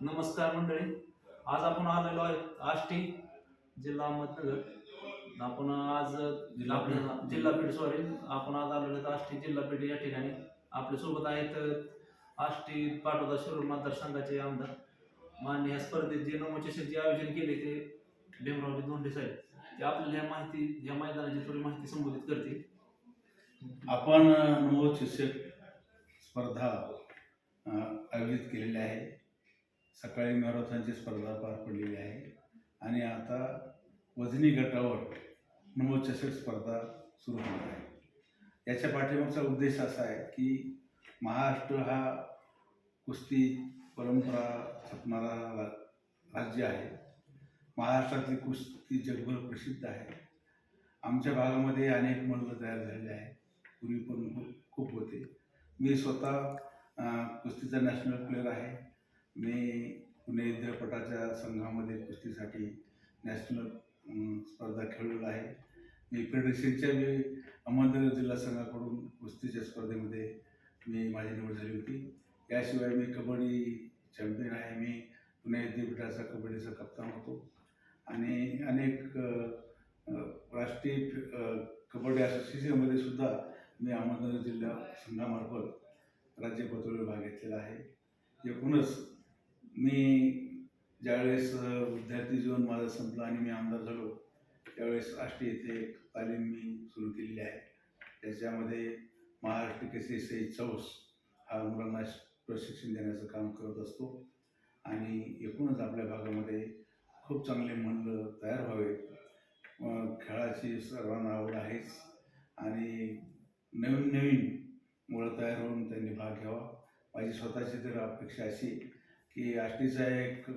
नमस्कार मंडळी. आज आपण आलेलो आहे आष्टी जिल्हा अहमदनगर आपण आज जिल्हा आपल्या जिल्हा पेठ सॉरी आपण आज आलेलो आहेत आष्टी जिल्हा पेठ या ठिकाणी. आपल्यासोबत आहेत आष्टी पाटोदा शिरूर मतदारसंघाचे आमदार. मान्य या स्पर्धेत जे नमोचषक आयोजन केले ते भीमरावजी दोंडे साहेब. ते आपल्याला ह्या माहिती या मैदानाची थोडी माहिती संबोधित करतील. आपण नवो शिक्षक स्पर्धा आयोजित केलेली आहे सकाळी मॅरेथॉनची स्पर्धा पार पडलेली आहे. आणि आता वजनी गटावर नमोचषक स्पर्धा सुरू होणार आहे. याच्या पाठीमागचा उद्देश असा आहे की महाराष्ट्र हा कुस्ती परंपरा जपणारा राज्य आहे. महाराष्ट्रातली कुस्ती जगभर प्रसिद्ध आहे. आमच्या भागामध्ये अनेक मल्ल तयार झालेले आहे पूर्वी पण खूप होते. मी स्वतः कुस्तीचा नॅशनल प्लेअर आहे. मी पुणे विद्यापीठाच्या संघामध्ये कुस्तीसाठी नॅशनल स्पर्धा खेळलेलो आहे. मी फेडरेशनच्या मी अहमदनगर जिल्हा संघाकडून कुस्तीच्या स्पर्धेमध्ये मी माझी निवड झाली होती. याशिवाय मी कबड्डी चॅम्पियन आहे. मी पुणे विद्यापीठाचा कबड्डीचा कप्तान होतो. आणि अनेक राष्ट्रीय कबड्डी असोसिएशनमध्ये सुद्धा मी अहमदनगर जिल्हा संघामार्फत राज्य पातळीवर भाग घेतलेला आहे. एकूणच मी ज्यावेळेस विद्यार्थी जीवन माझं संपलं आणि मी आमदार झालो त्यावेळेस आष्टी येथे एक तालीम मी सुरू केलेली आहे. त्याच्यामध्ये महाराष्ट्र केसरी सई चौस हा मुलांना प्रशिक्षण देण्याचं काम करत असतो. आणि एकूणच आपल्या भागामध्ये खूप चांगले मंडळ तयार व्हावे खेळाची सर्वांना आवड आहेच. आणि नवीन नवीन मुलं तयार होऊन त्यांनी भाग घ्यावा. माझी स्वतःची तर अपेक्षा अशी की आष्टीचा एक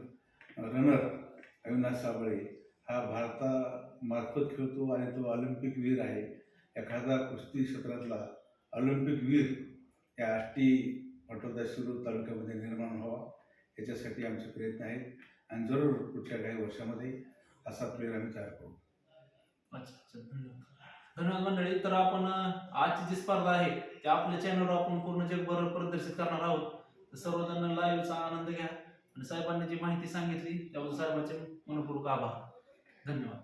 रनर अविनाश साबळे हा भारतामार्फत खेळतो आणि तो ऑलिम्पिक वीर आहे. एखादा कुस्ती क्षेत्रातला ऑलिम्पिक वीर या आष्टी पटोदाशिरू तालुक्यामध्ये निर्माण व्हावा याच्यासाठी आमचे प्रयत्न आहेत. आणि जरूर पुढच्या काही वर्षामध्ये असा प्लेअर आम्ही तयार करू. अच्छा अच्छा धन्यवाद. मंडळी. तर आपण आजची जी स्पर्धा आहे त्या आपल्या चॅनलवर आपण पूर्ण जगभर प्रदर्शित करणार आहोत. तर सर्वजण लाईव्हचा आनंद घ्या. आणि साहेबांनी जी माहिती सांगितली त्याबद्दल साहेबांचे मनपूर्वक आभार. धन्यवाद.